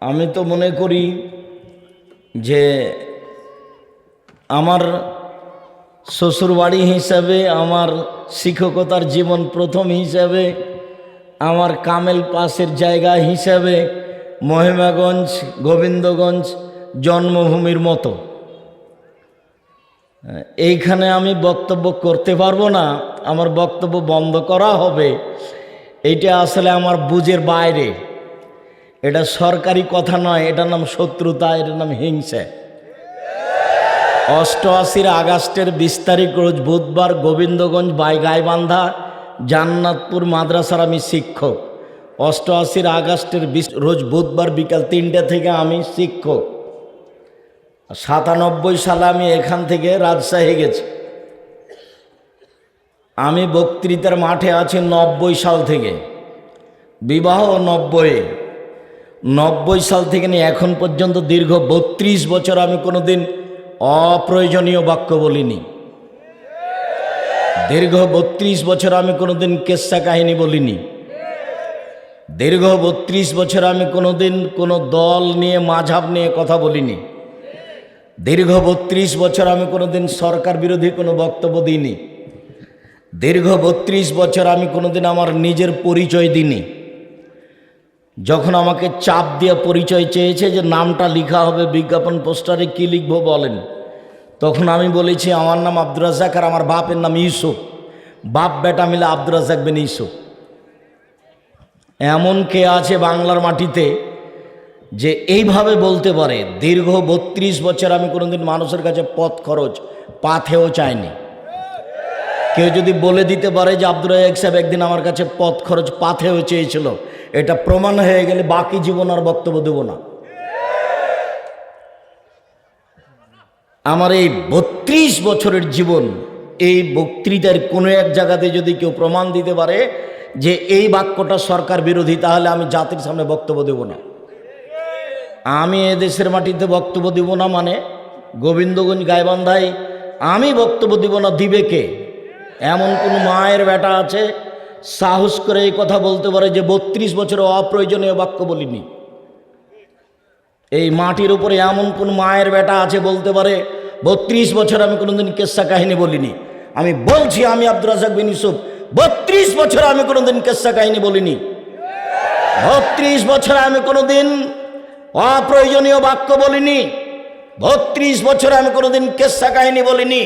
আমি তো মনে করি যে আমার শ্বশুরবাড়ি হিসাবে, আমার শিক্ষকতার জীবন প্রথম হিসাবে, আমার কামেল পাশের জায়গা হিসাবে মহিমাগঞ্জ, গোবিন্দগঞ্জ জন্মভূমির মতো। এইখানে আমি বক্তব্য করতে পারব না, আমার বক্তব্য বন্ধ করা হবে। এইটা আসলে আমার বুঝের বাইরে। এটা সরকারি কথা নয়, এটার নাম শত্রুতা, এটার নাম হিংসা। অষ্টআশির আগস্টের বিশ তারিখ রোজ বুধবার গোবিন্দগঞ্জ বাই গাইবান্ধা জান্নাতপুর মাদ্রাসার আমি শিক্ষক। অষ্টআশির আগস্টের বিশ রোজ বুধবার বিকাল তিনটে থেকে আমি শিক্ষক। সাতানব্বই সালে আমি এখান থেকে রাজশাহী গেছি। আমি বক্তৃতার মাঠে আছি নব্বই সাল থেকে। বিবাহ নব্বই নব্বই সাল থেকে নিয়ে এখন পর্যন্ত দীর্ঘ বত্রিশ বছর আমি কোনোদিন অপ্রয়োজনীয় বাক্য বলিনি। দীর্ঘ বত্রিশ বছর আমি কোনোদিন কেসা কাহিনী বলিনি। দীর্ঘ বত্রিশ বছর আমি কোনোদিন কোনো দল নিয়ে, মাঝাব নিয়ে কথা বলিনি। দীর্ঘ বত্রিশ বছর আমি কোনোদিন সরকার বিরোধী কোনো বক্তব্য দিইনি। দীর্ঘ বত্রিশ বছর আমি কোনোদিন আমার নিজের পরিচয় দিইনি। যখন আমাকে চাপ দিয়ে পরিচয় চেয়েছে যে নামটা লেখা হবে বিজ্ঞাপন পোস্টারে, কী লিখব বলেন? তখন আমি বলেছি, আমার নাম আব্দুর রাজাক আর আমার বাপের নাম ইউসুফ। বাপ, বেটা মিলে আব্দুর রাজাক বিন ইউসুফ। এমন কে আছে বাংলার মাটিতে যে এইভাবে বলতে পারে, দীর্ঘ বত্রিশ বছর আমি কোনোদিন মানুষের কাছে পথ খরচ, পাথেও চাইনি। কেউ যদি বলে দিতে পারে যে আব্দুর রাজাক সাহেব একদিন আমার কাছে পথ খরচ পাথেও চেয়েছিল এটা প্রমাণ হয়ে গেলে বাকি জীবন আর বক্তব্য দেব না। আমার এই বত্রিশ বছরের জীবন, এই বক্তৃতার কোনো এক জায়গাতে যদি কেউ প্রমাণ দিতে পারে যে এই বাক্যটা সরকার বিরোধী, তাহলে আমি জাতির সামনে বক্তব্য দেব না। আমি এ দেশের মাটিতে বক্তব্য দিব না মানে গোবিন্দগঞ্জ গাইবান্ধায় আমি বক্তব্য দিব না দিবে কে এমন কোন মায়ের বেটা আছে সাহস করে এই কথা বলতে পারে যে বত্রিশ বছরে অপ্রয়োজনীয় বাক্য বলিনি। এই মাটির উপরে এমন কোন মায়ের বেটা আছে বলতে পারে, বত্রিশ বছর আমি কোনোদিন কেসা কাহিনী বলিনি। আমি বলছি, আমি আব্দুর রাজাক বিন ইউসুফ, বত্রিশ বছর আমি কোনোদিন কেসা কাহিনী বলিনি। বত্রিশ বছর আমি কোনোদিন অপ্রয়োজনীয় বাক্য বলিনি। বত্রিশ বছর আমি কোনোদিন কেসা কাহিনী বলিনি।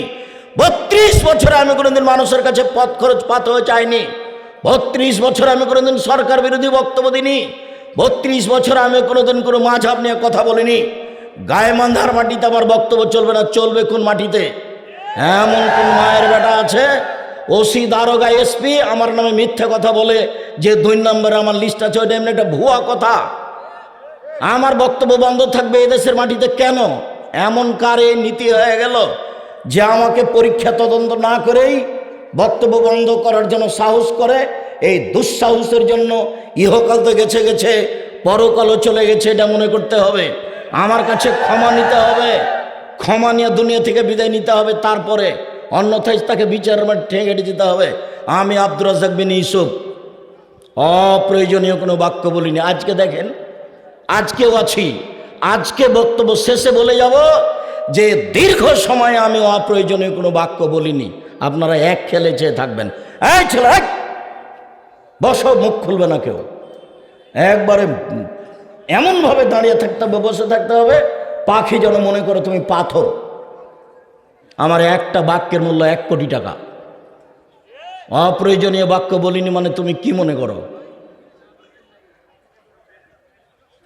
বত্রিশ বছর আমি কোনোদিন মানুষের কাছে পথ খরচ পাতেও চাইনি। বত্রিশ বছর আমি কোনোদিন সরকার বিরোধী বক্তব্য দিইনি। বত্রিশ বছর আমি কোনোদিন কোনো মাঝাব নিয়ে কথা বলিনি। গায়ে মান্ধার মাটিতে আমার বক্তব্য চলবে না, চলবে কোন মাটিতে? এমন কোন মায়ের বেটা আছে? ওসি, দারোগা, এসপি, আমার নামে মিথ্যে কথা বলে যে দুই নম্বরে আমার লিস্ট আছে, ওইটা এমনি একটা ভুয়া কথা। আমার বক্তব্য বন্ধ থাকবে এদেশের মাটিতে কেন? এমন কার এই নীতি হয়ে গেল যে আমাকে পরীক্ষা তদন্ত না করেই বক্তব্য বন্ধ করার জন্য সাহস করে, এই দুঃসাহসের জন্য ইহকাল তো গেছে গেছে, পরকালও চলে গেছে, এটা মনে করতে হবে। আমার কাছে ক্ষমা নিতে হবে। ক্ষমা নিয়ে দুনিয়া থেকে বিদায় নিতে হবে তারপরে। অন্যথায় তাকে বিচারের মাঠে ঠেঙে যেতে হবে। আমি আব্দুর রাজাক বিন ইউসুফ। অপ্রয়োজনীয় কোনো বাক্য বলিনি। আজকে দেখেন, আজকেও আছি। আজকে বক্তব্য শেষে বলে যাব যে দীর্ঘ সময় আমি অপ্রয়োজনীয় কোনো বাক্য বলিনি। আপনারা এক খেলে চেয়ে থাকবেন। এই ছেলে! বসো, মুখ খুলবে না কেউ। একবারে এমনভাবে দাঁড়িয়ে থাকতে হবে, বসে থাকতে হবে, পাখি যেন মনে করে তুমি পাথর। আমার একটা বাক্যের মূল্য এক কোটি টাকা। অপ্রয়োজনীয় বাক্য বলিনি মানে তুমি কি মনে করো?